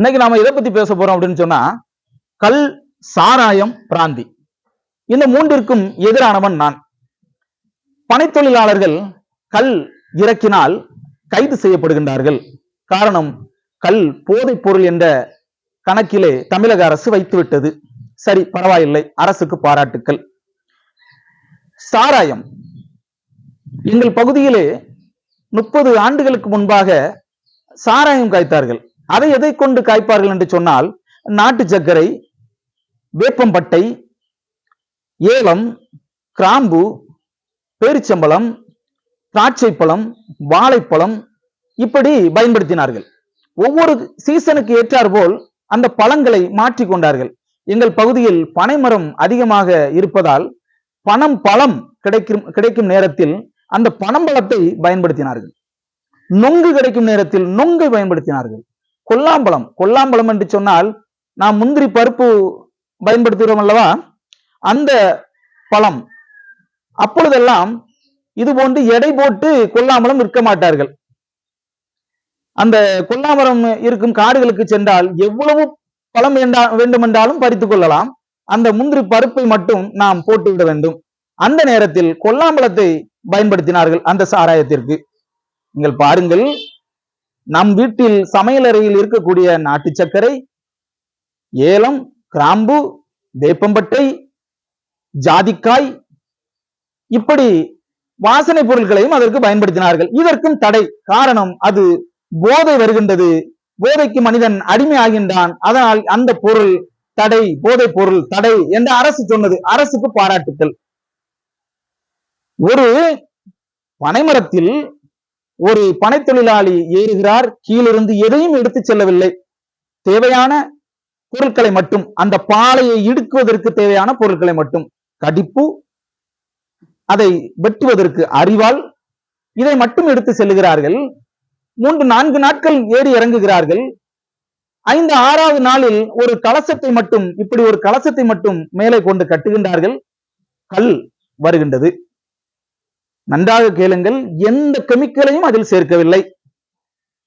இன்னைக்கு நாம எதை பத்தி பேச போறோம் அப்படின்னு சொன்னா கல் சாராயம் பிராந்தி. இந்த மூன்றிற்கும் எதிரானவன் நான். பனைத்தொழிலாளர்கள் கல் இறக்கினால் கைது செய்யப்படுகின்றார்கள். காரணம் கல் போதைப் பொருள் என்ற கணக்கிலே தமிழக அரசு வைத்துவிட்டது. சரி பரவாயில்லை அரசுக்கு பாராட்டுக்கள். சாராயம். எங்கள் பகுதியிலே முப்பது ஆண்டுகளுக்கு முன்பாக சாராயம் காய்த்தார்கள். அதை எதை கொண்டு காய்ப்பார்கள் என்று சொன்னால் நாட்டு சர்க்கரை வேப்பம்பட்டை ஏலம் கிராம்பு பேரிச்சம்பழம் திராட்சைப்பழம் வாழைப்பழம் இப்படி பயன்படுத்தினார்கள். ஒவ்வொரு சீசனுக்கு ஏற்றாற்போல் அந்த பழங்களை மாற்றிக் கொண்டார்கள். எங்கள் பகுதியில் பனைமரம் அதிகமாக இருப்பதால் பனம் பழம் கிடைக்கும் கிடைக்கும் நேரத்தில் அந்த பனம்பழத்தை பயன்படுத்தினார்கள். நொங்கு கிடைக்கும் நேரத்தில் நொங்கை பயன்படுத்தினார்கள். கொல்லாம்பழம் கொல்லாம்பழம் என்று சொன்னால் நாம் முந்திரி பருப்பு பயன்படுத்துகிறோம் அல்லவா? அந்த பழம். அப்பொழுதெல்லாம் இது போன்று எடை போட்டு கொல்லாமலம் விற்க மாட்டார்கள். அந்த கொல்லாமரம் இருக்கும் காடுகளுக்கு சென்றால் எவ்வளவு பழம் வேண்டா வேண்டுமென்றாலும் பறித்துக் கொள்ளலாம். அந்த முந்திரி பருப்பை மட்டும் நாம் போட்டுவிட வேண்டும். அந்த நேரத்தில் கொல்லாம்பழத்தை பயன்படுத்தினார்கள் அந்த சாராயத்திற்கு. நீங்கள் பாருங்கள் நம் வீட்டில் சமையலறையில் இருக்கக்கூடிய நாட்டு சர்க்கரை ஏலம் கிராம்பு வேப்பம்பட்டை ஜாதிக்காய் இப்படி வாசனை பொருட்களையும் அதற்கு பயன்படுத்தினார்கள். இதற்கும் தடை. காரணம் அது போதை வருகின்றது. போதைக்கு மனிதன் அடிமை ஆகின்றான். அதனால் அந்த பொருள் தடை போதை பொருள் தடை என்று அரசு சொன்னது. அரசுக்கு பாராட்டுக்கள். ஒரு பனைமரத்தில் ஒரு பனை தொழிலாளி ஏறுகிறார் கீழிருந்து எதையும் எடுத்து செல்லவில்லை. தேவையான பொருட்களை மட்டும் அந்த பாலையை இடுக்குவதற்கு தேவையான பொருட்களை மட்டும் கடிப்பு அதை வெட்டுவதற்கு அறிவால் இதை மட்டும் எடுத்து செல்லுகிறார்கள். மூன்று நான்கு நாட்கள் ஏறி இறங்குகிறார்கள். ஐந்து ஆறாவது நாளில் ஒரு கலசத்தை மட்டும் இப்படி ஒரு கலசத்தை மட்டும் மேலே கொண்டு கட்டுகின்றார்கள். கல் வருகின்றது. நன்றாக கேளுங்கள் எந்த கெமிக்கலையும் அதில் சேர்க்கவில்லை.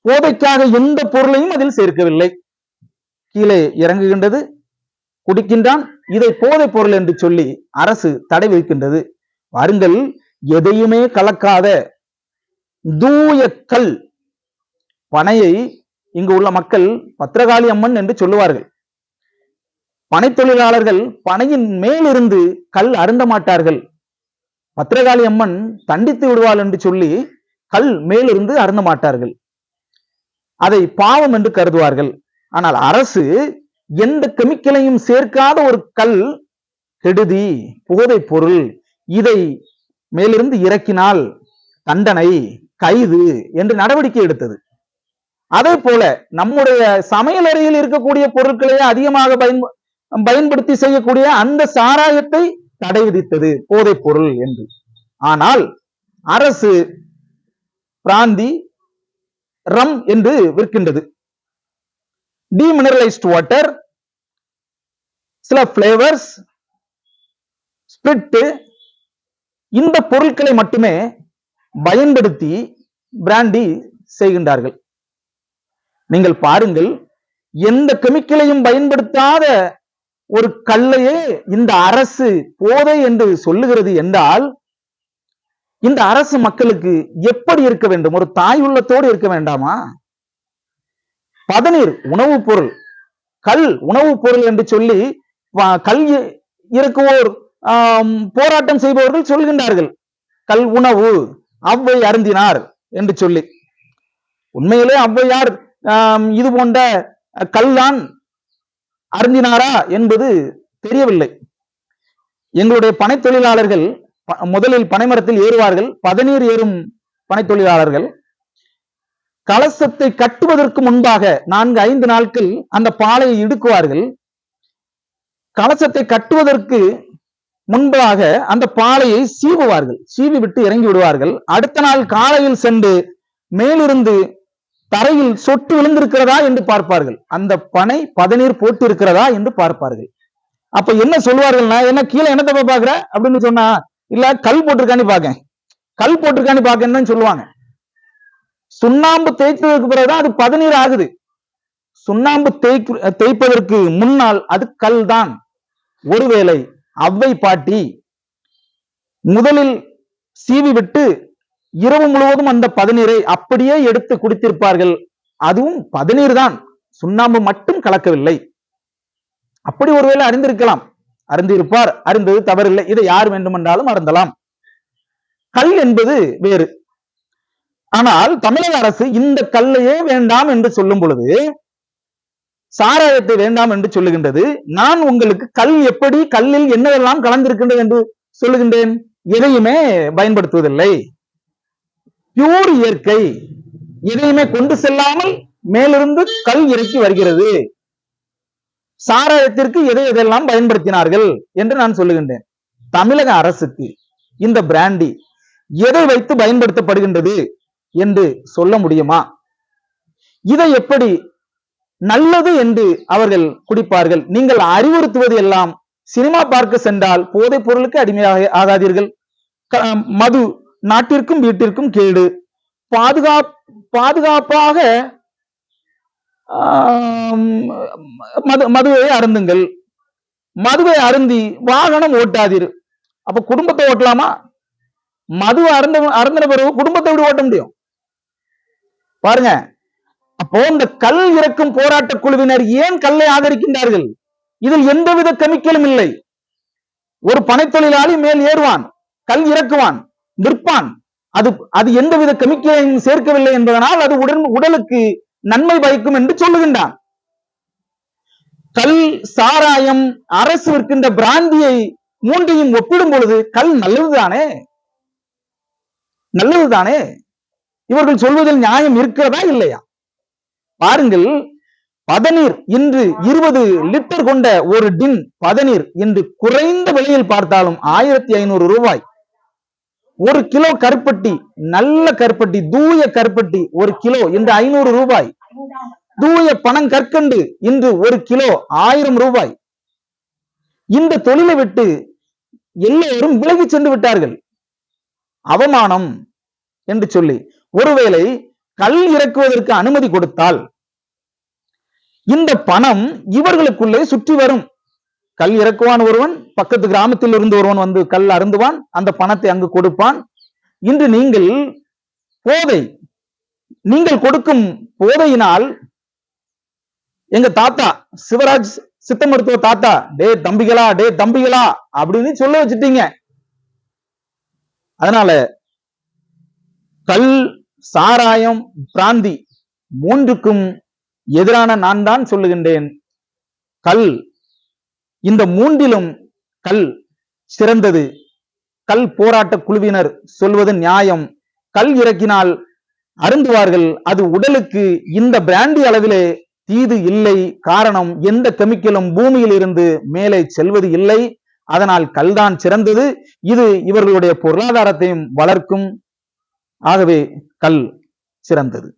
போதைக்காக எந்த பொருளையும் அதில் சேர்க்கவில்லை. கீழே இறங்குகின்றது குடிக்கின்றான். இதை போதைப் பொருள் என்று சொல்லி அரசு தடை விதிக்கின்றது. வாருங்கள் எதையுமே கலக்காத தூய கல் பனையை இங்கு உள்ள மக்கள் பத்திரகாளி அம்மன் என்று சொல்லுவார்கள். பனை தொழிலாளர்கள் பனையின் மேலிருந்து கல் அருந்த மாட்டார்கள். பத்திரகாளி அம்மன் தண்டித்து விடுவாள் என்று சொல்லி கல் மேலிருந்து அருந்த மாட்டார்கள். அதை பாவம் என்று கருதுவார்கள். ஆனால் அரசு எந்த கெமிக்கலையும் சேர்க்காத ஒரு கல் கெடுதி புகதை பொருள் இதை மேலிருந்து இறக்கினால் தண்டனை கைது என்று நடவடிக்கை எடுத்தது. அதே போல நம்முடைய சமையலறையில் இருக்கக்கூடிய பொருட்களையே அதிகமாக பயன்படுத்தி செய்யக்கூடிய அந்த சாராயத்தை தடை விதித்தது போதைப் பொருள் என்று. ஆனால் அரசு பிராந்தி ரம் என்று விற்கின்றது. டிமினரலைஸ்ட் வாட்டர் சில பிளேவர்ஸ் ஸ்பிரிட் இந்த பொருட்களை மட்டுமே பயன்படுத்தி பிராண்டி செய்கின்றார்கள். நீங்கள் பாருங்கள் எந்த கெமிக்கலையும் பயன்படுத்தாத ஒரு கல்லையே இந்த அரசு போதை என்று சொல்லுகிறது என்றால் இந்த அரசு மக்களுக்கு எப்படி இருக்க வேண்டும்? ஒரு தாய் உள்ளத்தோடு இருக்க வேண்டாமா? பதநீர் உணவுப் பொருள் கல் உணவுப் பொருள் என்று சொல்லி கல் இருக்குவோர் இறக்குவோர் போராட்டம் செய்பவர்கள் சொல்கின்றார்கள். கல் உணவு அவ்வை அருந்தினார் என்று சொல்லி. உண்மையிலே ஔவையார் இது போன்ற கல்லான் அருந்தினாரா என்பது தெரியவில்லை. எங்களுடைய பனை தொழிலாளர்கள் முதலில் பனைமரத்தில் ஏறுவார்கள் பதநீர் ஏறும் பனை தொழிலாளர்கள். கலசத்தை கட்டுவதற்கு முன்பாக நான்கு ஐந்து நாட்கள் அந்த பாலையை இடுக்குவார்கள். கலசத்தை கட்டுவதற்கு முன்பாக அந்த பாலையை சீவுவார்கள். சீவி விட்டு இறங்கி விடுவார்கள். அடுத்த நாள் காலையில் சென்று மேலிருந்து தரையில் சொட்டு விழுந்திருக்கிறதா என்று பார்ப்பார்கள். அந்த பனை பதநீர் போட்டு இருக்கிறதா என்று பார்ப்பார்கள். அப்ப என்ன சொல்லுவார்கள்னா என்ன கீழே என்னத்தை போய் பாக்குற அப்படின்னு சொன்னா இல்ல கல் போட்டிருக்கான்னு பாக்க கல் போட்டிருக்கான்னு பாக்கன்னு சொல்லுவாங்க. சுண்ணாம்பு தேய்த்ததுக்கு பிறகுதான் அது பதநீர் ஆகுது. சுண்ணாம்பு தேய்க்கு தேய்ப்பதற்கு முன்னால் அது கல் தான். ஒருவேளை அவ்வை பாட்டி முதலில் சீவி விட்டு இரவு முழுவதும் அந்த பதநீரை அப்படியே எடுத்து குடித்திருப்பார்கள். அதுவும் பதநீர் தான். சுண்ணாம்பு மட்டும் கலக்கவில்லை. அப்படி ஒருவேளை அறிந்திருக்கலாம். அறிந்திருப்பார். அறிந்தது தவறில்லை. இதை யார் வேண்டுமென்றாலும் அருந்தலாம். கல் என்பது வேறு. ஆனால் தமிழக அரசு இந்த கல்லையே வேண்டாம் என்று சொல்லும் பொழுது சாராயத்தை வேண்டாம் என்று சொல்லுகின்றது. நான் உங்களுக்கு கல் எப்படி கல்லில் என்னவெல்லாம் கலந்திருக்கின்றது என்று சொல்லுகின்றேன்? எதையுமே பயன்படுத்துவதில்லை. பியூர் இயற்கை. எதையுமே கொண்டு செல்லாமல் மேலிருந்து கல் இறக்கி வருகிறது. சாராயத்திற்கு எதை எதெல்லாம் பயன்படுத்தினார்கள் என்று நான் சொல்லுகின்றேன். தமிழக அரசுக்கு இந்த பிராண்டி எதை வைத்து பயன்படுத்தப்படுகின்றது என்று சொல்ல முடியுமா? இதை எப்படி நல்லது என்று அவர்கள் குடிப்பார்கள்? நீங்கள் அறிவுறுத்துவது எல்லாம் சினிமா பார்க்க சென்றால் போதைப் பொருளுக்கு அடிமையாக ஆகாதீர்கள். க- மது நாட்டிற்கும் வீட்டிற்கும் கேடு. பாதுகா பாதுகாப்பாக மது மதுவை அருந்துங்கள். மதுவை அருந்தி வாகனம் ஓட்டாதீர். அப்ப குடும்பத்தை ஓட்டலாமா? மது அருந்த அருந்தின பிறகு குடும்பத்தை எப்படி ஓட்ட முடியும்? பாருங்க. அப்போ இந்த கல் இறக்கும் போராட்ட குழுவினர் ஏன் கல்லை ஆதரிக்கின்றார்கள்? இதில் எந்தவித கெமிக்கலும் இல்லை. ஒரு பனைத்தொழிலாளி மேல் ஏறுவான் கல் இறக்குவான். நிற்பான். அது அது எந்தவித கெமிக்கலையும் சேர்க்கவில்லை என்பதனால் அது உடன் உடலுக்கு நன்மை பயக்கும் என்று சொல்லுகின்றான். கல் சாராயம் அரசு விற்கின்ற பிராந்தியை மூன்றையும் ஒப்பிடும் பொழுது கல் நல்லதுதானே? நல்லதுதானே? இவர்கள் சொல்வதில் நியாயம் இருக்கிறதா இல்லையா? பாருங்கள் பதநீர் இன்று இருபது லிட்டர் கொண்ட ஒரு டின் பதநீர் இன்று குறைந்த விலையில் பார்த்தாலும் ஆயிரத்தி ஐநூறு ரூபாய். ஒரு கிலோ கருப்பட்டி நல்ல கருப்பட்டி தூய கருப்பட்டி ஒரு கிலோ இன்று ஐநூறு ரூபாய். தூய பணம் கற்கண்டு இன்று ஒரு கிலோ ஆயிரம் ரூபாய். இந்த தொழிலை விட்டு எல்லோரும் விலகி சென்று விட்டார்கள். அவமானம் என்று சொல்லி ஒருவேளை கல் இறக்குவதற்கு அனுமதி கொடுத்தால் இந்த பணம் இவர்களுக்குள்ளே சுற்றி வரும். கல் இறக்குவான் ஒருவன் பக்கத்து கிராமத்தில் இருந்து ஒருவன் வந்து கல் அருந்துவான் அந்த பணத்தை அங்கு கொடுப்பான். இன்று நீங்கள் போதை நீங்கள் கொடுக்கும் போதையினால் எங்க தாத்தா சிவராஜ் சித்த மருத்துவ தாத்தா டே தம்பிகளா டே தம்பிகளா அப்படின்னு சொல்ல வச்சுட்டீங்க. அதனால கல் சாராயம் பிராந்தி மூன்றுக்கும் எதிரான நான் தான் சொல்லுகின்றேன். கல் இந்த மூன்றிலும் கல் சிறந்தது. கல் போராட்ட குழுவினர் சொல்வது நியாயம். கல் இறக்கினால் அருந்துவார்கள். அது உடலுக்கு இந்த பிராண்டி அளவிலே தீது இல்லை. காரணம் எந்த கெமிக்கலும் பூமியில் இருந்து மேலே செல்வது இல்லை. அதனால் கல்தான் சிறந்தது. இது இவர்களுடைய பொருளாதாரத்தையும் வளர்க்கும். ஆகவே கல் சிறந்தது.